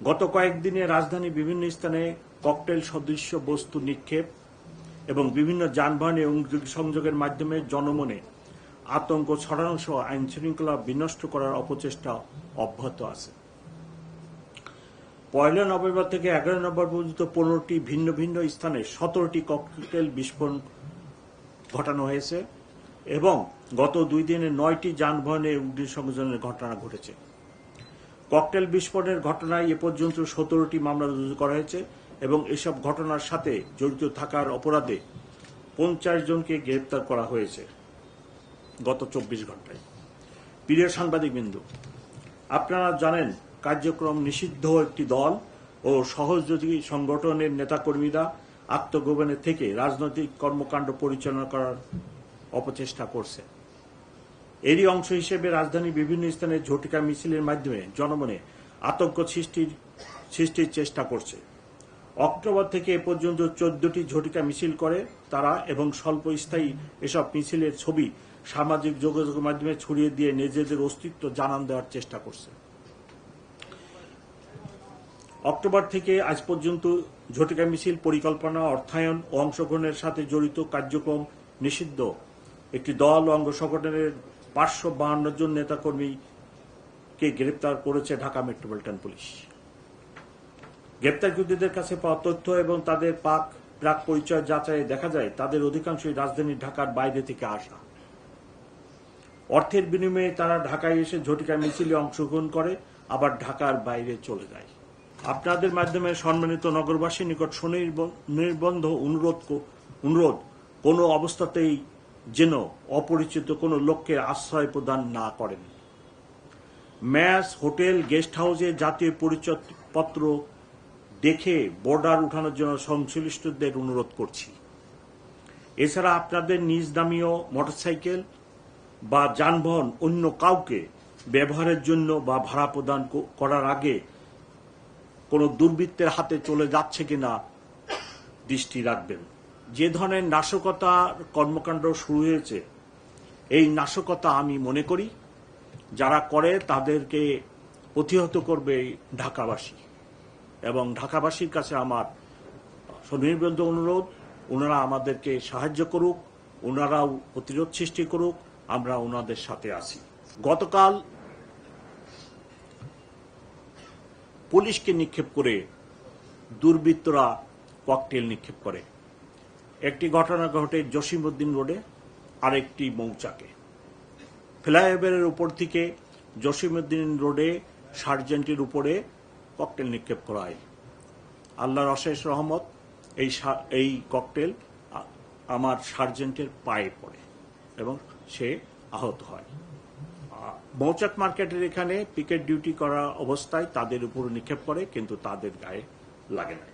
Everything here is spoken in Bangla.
গত কয়েকদিনে রাজধানী বিভিন্ন স্থানে ককটেল সদৃশ্য বস্তু নিক্ষেপ এবং বিভিন্ন যানবাহনে সংযোগের মাধ্যমে জনমনে আতঙ্ক ছড়ানো সহ আইন শৃঙ্খলা বিনষ্ট করার অপচেষ্টা অব্যাহত আছে। পয়লা নভেম্বর থেকে এগারো নভেম্বর পর্যন্ত পনেরোটি ভিন্ন ভিন্ন স্থানে সতেরোটি ককটেল বিস্ফোরণ ঘটানো হয়েছে এবং গত দুই দিনে নয়টি যানবাহনে অগ্নিসংযোজনের ঘটনা ঘটেছে। ককটেল বিস্ফোরণের ঘটনায় এ পর্যন্ত সতেরোটি মামলা রুজু করা হয়েছে এবং এসব ঘটনার সাথে জড়িত থাকার অপরাধে পঞ্চাশ জনকে গ্রেপ্তার করা হয়েছে গত চব্বিশ ঘন্টায়। প্রিয় সাংবাদিকবৃন্দ আপনারা জানেন কার্যক্রম নিষিদ্ধ একটি দল ও সহযোগী সংগঠনের নেতাকর্মীরা আত্মগোপনে থেকে রাজনৈতিক কর্মকাণ্ড পরিচালনা করার অপচেষ্টা করছে। এরই অংশ হিসেবে রাজধানীর বিভিন্ন স্থানে ঝটিকা মিছিলের মাধ্যমে জনমনে আতঙ্ক সৃষ্টির সৃষ্টির চেষ্টা করছে। অক্টোবর থেকে এ পর্যন্ত চোদ্দটি ঝটিকা মিছিল করে তারা এবং স্বল্প স্থায়ী এসব মিছিলের ছবি সামাজিক যোগাযোগের মাধ্যমে ছড়িয়ে দিয়ে নিজেদের অস্তিত্ব জানান দেওয়ার চেষ্টা করছে। অক্টোবর থেকে আজ পর্যন্ত ঝটিকা মিছিল পরিকল্পনা, অর্থায়ন ও অংশগ্রহণের সাথে জড়িত কার্যক্রম নিষিদ্ধ। একটি দল অঙ্গ সংগঠনের পাঁচশো বাহান্ন জন নেতাকর্মীকে গ্রেপ্তার করেছে ঢাকা মেট্রোপলিটন পুলিশ। গ্রেপ্তারকৃতদের কাছে পাওয়া তথ্য এবং তাদের পাক প্রাক পরিচয় যাচাই দেখা যায়, তাদের অধিকাংশই রাজধানী ঢাকার বাইরে থেকে আসা। অর্থের বিনিময়ে তারা ঢাকায় এসে ঝটিকা মিছিলে অংশগ্রহণ করে, আবার ঢাকার বাইরে চলে যায়। আপনাদের মাধ্যমে সম্মানিত নগরবাসীর নিকট সুনির্বন্ধ অনুরোধ অনুরোধ, কোনো অবস্থাতেই যেন অপরিচিত কোনো লোককে আশ্রয় প্রদান না করেন। ম্যাচ হোটেল গেস্ট হাউসে জাতীয় পরিচয়পত্র দেখে বর্ডার উঠানোর জন্য সংশ্লিষ্টদের অনুরোধ করছি। এছাড়া আপনাদের নিজ দামীয় মোটরসাইকেল বা যানবাহন অন্য কাউকে ব্যবহারের জন্য বা ভাড়া প্রদান করার আগে কোনো দুর্বৃত্তের হাতে চলে যাচ্ছে কিনা দৃষ্টি রাখবেন। যে ধরনের নাশকতার কর্মকাণ্ড শুরু হয়েছে, এই নাশকতা আমি মনে করি যারা করে তাদেরকে প্রতিহত করবে ঢাকাবাসী। এবং ঢাকাবাসীর কাছে আমার সুনির্বন্ধ অনুরোধ, ওনারা আমাদেরকে সাহায্য করুক, ওনারাও প্রতিরোধ সৃষ্টি করুক, আমরা ওনাদের সাথে আছি। গতকাল পুলিশকে নিক্ষেপ করে দুর্বৃত্তরা ককটেল নিক্ষেপ করে। একটি ঘটনা ঘটে জসিমউদ্দিন রোডে, আরেকটি মৌচাকে। ফ্লাইওভারের উপর থেকে জসিমউদ্দিন রোডে সার্জেন্টের উপরে ককটেল নিক্ষেপ করা হয়। আল্লাহর অশেষ রহমত, এই এই ককটেল আমার সার্জেন্টের পায়ে পড়ে এবং সে আহত হয়। মৌচাক মার্কেটের এখানে পিকেট ডিউটি করা অবস্থায় তাদের উপর নিক্ষেপ করে, কিন্তু তাদের গায়ে লাগে নাই।